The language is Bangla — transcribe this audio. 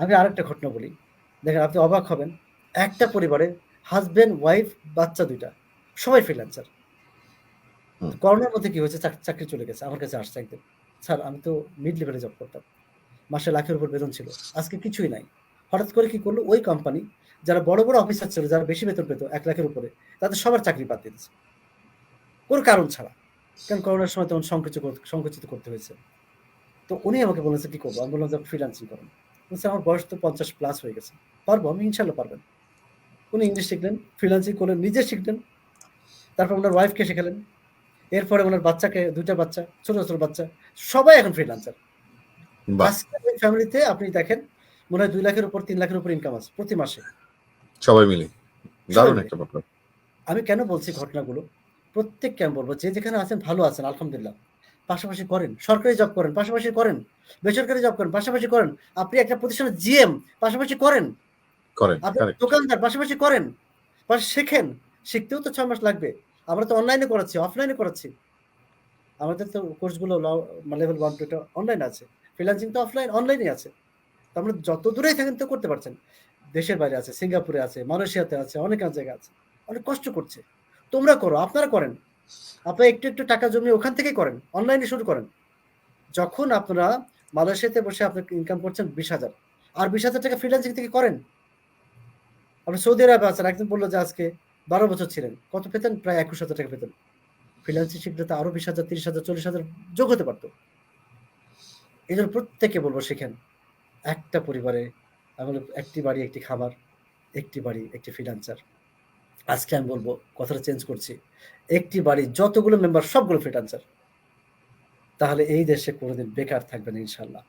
আমি আরেকটা ঘটনা বলি। দেখেন আপনি অবাক হবেন একটা পরিবারে হাজবেন্ড ওয়াইফ বাচ্চা দুইটা সবাই ফ্রিল্যান্সার করোনার মধ্যে কি হয়েছে? চাকরি চলে গেছে। আমার কাছে আসছে একদিন স্যার আমি তো মিড লেভেলে জব করতাম। মাসে লাখের উপর বেতন ছিল। আজকে কিছুই নাই। হঠাৎ করে কি করল? ওই কোম্পানি যারা বড় বড় অফিসার ছিল যারা বেশি বেতন পেত এক লাখের উপরে তাদের সবার চাকরি বাদ দিয়ে দিচ্ছে কোনো কারণ ছাড়া। কারণ করোনার সময় তখন সংকুচিত সংকুচিত করতে হয়েছে। তো উনি আমাকে বলেছে কি করব? আমি বললাম যে ফ্রিল্যান্সিং করেন। বলছে আমার বয়স তো পঞ্চাশ প্লাস হয়ে গেছে। পারব আমি ইনশাল্লাহ পারবেন উনি ইংলিশ শিখলেন ফ্রিল্যান্সিং করলেন নিজে শিখলেন। তারপর ওনার ওয়াইফকে শেখালেন। এরপরে ওনার বাচ্চাকে দুইটা বাচ্চা ছোট ছোট বাচ্চা সবাই এখন ফ্রিলান্সার বাহ। আজকে ওই ফ্যামিলিতে আপনি দেখেন মনে হয় দুই লাখের উপর তিন লাখের উপর ইনকাম আছে প্রতি মাসে। সবাই মিলে। দারুণ একটা ব্যাপার। আমি কেন বলছি ঘটনাগুলো? প্রত্যেককে আমি বলব যে যেখানে আছেন ভালো আছেন আলহামদুলিল্লাহ। পাশাপাশি করেন। সরকারি জব করেন পাশাপাশি করেন। বেসরকারি জব করেন পাশাপাশি করেন। আপনি একটা প্রতিষ্ঠানের জিএম পাশাপাশি করেন। করেন আপনি দোকানদার পাশাপাশি করেন। শেখেন। শিখতেও তো ছয় মাস লাগবে। আমরা তো অনলাইনে করাচ্ছি অফলাইনে করাচ্ছি। আমাদের তো কোর্সগুলো লেভেল ওয়ান টু অনলাইন আছে। ফ্রিলান্সিং তো অফলাইন অনলাইনে আছে। তো আমরা যত দূরেই থাকেন তো করতে পারছেন। দেশের বাইরে আছে সিঙ্গাপুরে আছে মালয়েশিয়াতে আছে অনেক জায়গা আছে। অনেক কষ্ট করছে। তোমরা করো আপনারা করেন। আপনারা একটু একটু টাকা জমিয়ে ওখান থেকেই করেন অনলাইনে শুরু করেন। যখন আপনারা মালয়েশিয়াতে বসে আপনি ইনকাম করছেন বিশ হাজার, আর বিশ হাজার টাকা ফ্রিল্যান্সিং থেকে করেন। আপনি সৌদি আরবে আছেন, একজন বলল যে আজকে বারো বছর ছিলেন, কত পেতেন? প্রায় একুশ হাজার টাকা পেতেন। ফ্রিল্যান্সিং শিখলে তো আরও বিশ হাজার, তিরিশ হাজার, চল্লিশ হাজার যোগ হতে পারতো। এই জন্য প্রত্যেকে বলব শিখেন, একটা পরিবারে একটি বাড়ি, একটি খাবার একটি বাড়ি, একটি ফ্রিল্যান্সার আজকে আমি বলব, কথাটা চেঞ্জ করছি। একটি বাড়ি যতগুলো মেম্বার সবগুলো ফিট আনসার তাহলে এই দেশে কোনোদিন বেকার থাকবে না ইনশাল্লাহ